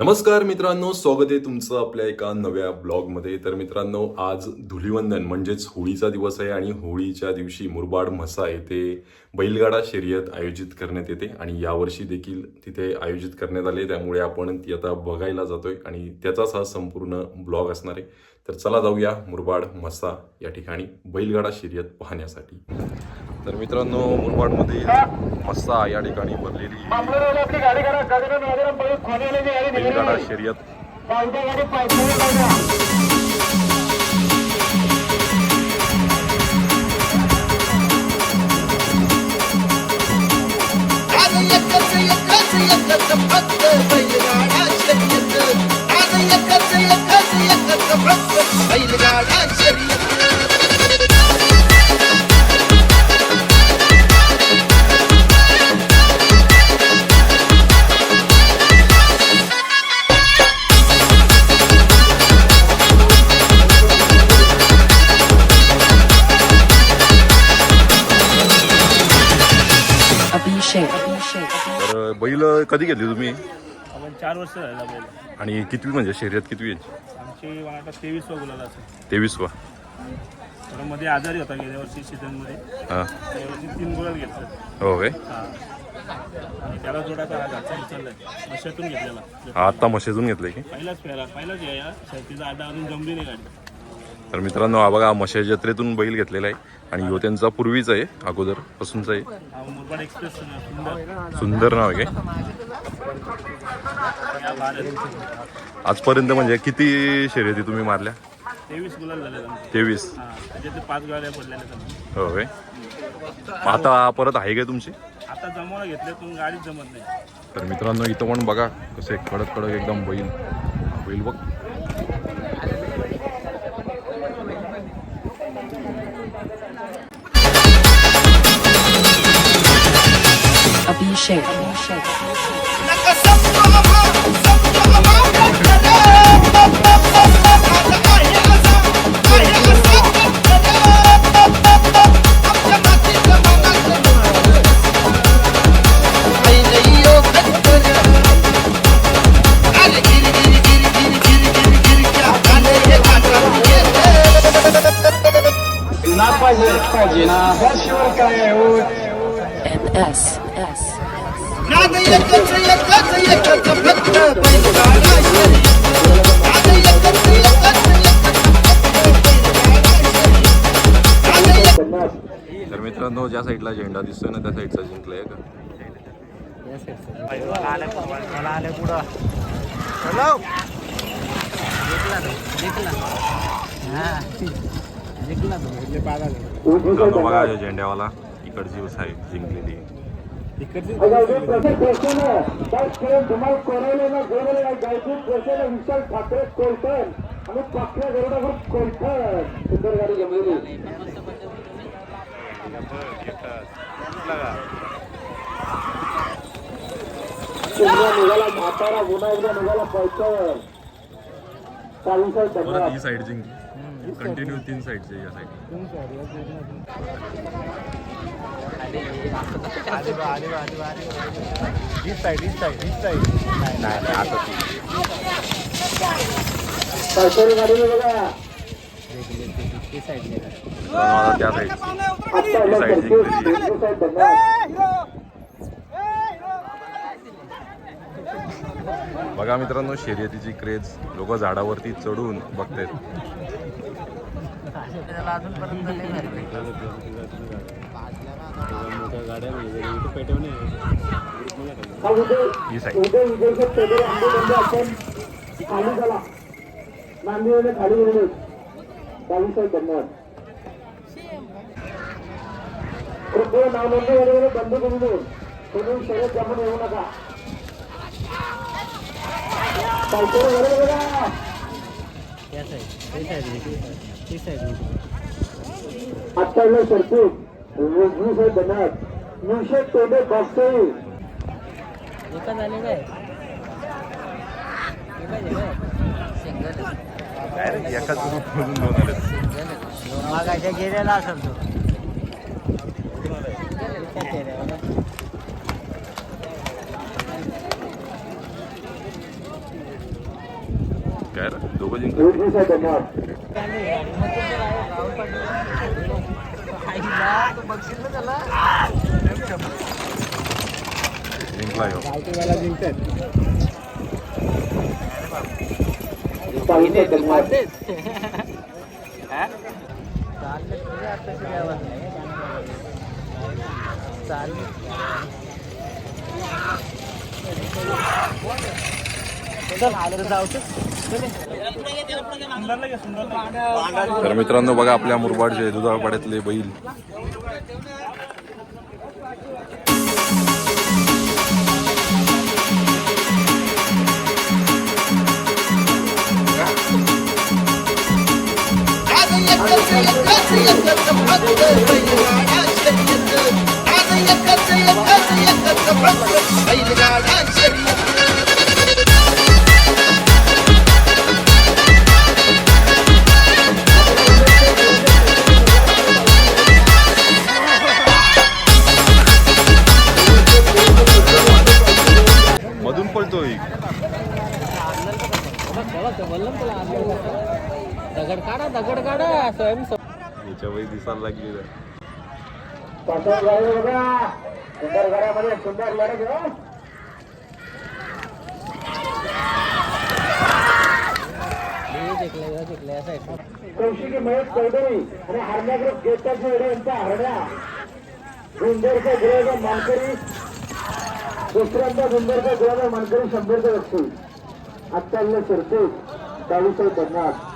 नमस्कार मित्रांनो स्वागत आहे तुमचं आपल्या एका नव्या ब्लॉगमध्ये. तर मित्रांनो आज धुलिवंदन म्हणजेच होळीचा दिवस आहे आणि होळीच्या दिवशी मुरबाड म्हसा येथे बैलगाडा शर्यत आयोजित करण्यात येते आणि यावर्षी देखील तिथे आयोजित करण्यात आले. त्यामुळे आपण ती आता बघायला जातोय आणि त्याचाच हा संपूर्ण ब्लॉग असणार आहे. तर चला जाऊया मुरबाड म्हसा या ठिकाणी बैलगाडा शर्यत पाहण्यासाठी. तर मित्रांनो मुरबाडमध्ये म्हसा या ठिकाणी भरलेली बैलगाडा शर्यत. आज एकच एकच एकच फक्त Abhishek. तर बैल कधी घेतली तुम्ही? आपण चार वर्ष झालेला बैल आणि कितवी म्हणजे? शर्यत कितवी आमची मला वाटतं तेवीस वा गुलाला असेल. तेवीसवा तर मध्ये आजारी होता गेल्या वर्षी सीझनमध्ये हा. त्या वर्षी तीन गुलाल घेतलं. हो काय हा. आणि त्याला जोडा का घरचा उचललाय मशातून घेतलेला. हा आत्ता म्हशेजून घेतलंय की? पहिलाच फेरा पहिलाच या या. शर्तीचा अड्डा अजून जमली नाही गाडी. तर मित्रांनो हा बघा म्हशे जत्रेतून बैल घेतलेला आहे आणि ह्यो त्यांचा पूर्वीचा आहे अगोदर पासूनचा आहे. सुंदर नाव आहे आजपर्यंत म्हणजे किती शर्यती तुम्ही मारल्या? तेवीस तेवीस. हा हो काय आता परत आहे काय तुमची? तर मित्रांनो इथं पण बघा कसे कडक कडक एकदम बैल. बैल बघ. milkshake. Na paz, na rocha, na S, S. असा आमच्या मातीचं मनाचं बैलयो खट्टर अरे गिरी गिरी गिरी गिरी गिरी गिरी गिरी क्या गाणे हे गाणं MS. S. नाद एकच एकच एकच फक्त बैलगाडा शर्यत नाद एकच एकच एकच नाद एक तर मित्रांनो ज्या साईडला झेंडा दिसतोय ना त्या साईडचा या कंटिन्यू तीन साईडचे या साईड मित्रांनो, आता त्या साईड ती साईड जिंकलेली आहे. बघा मित्रांनो शर्यतीची क्रेज. लोक झाडावरती चढून बघतायत. ही साईड. कृपया नाव नोंदणी बंद करू नये. तुम्ही शर्यत जमून येऊ नका. अठ्ठावीस शर्ती वीस आहे एकाच मधून दोन आले मागाच्या गेलेला असेल तो. साहेब धन्यवाद जिंकला ह्यो. तर मित्रांनो बघा आपल्या मुरबाडचे दुधाळपाड्यातले बैल. बैलगाडा दगड काढा दगड काढा स्वयं याच्या वय दिसायला लागली सुंदर लढत हो. जिंकले जिंकले असं आहे. कौशिकी महेश चौधरी आणि हरण्या ग्रुप गेटच्या वेळे यांच्या हरण्या सुंदरचा मानकरी. दुसऱ्यांदा सुंदरचा गुलाचा मानकरी शंभरचा व्यक्ती. आत्ता शिरते. चाळीस पन्नास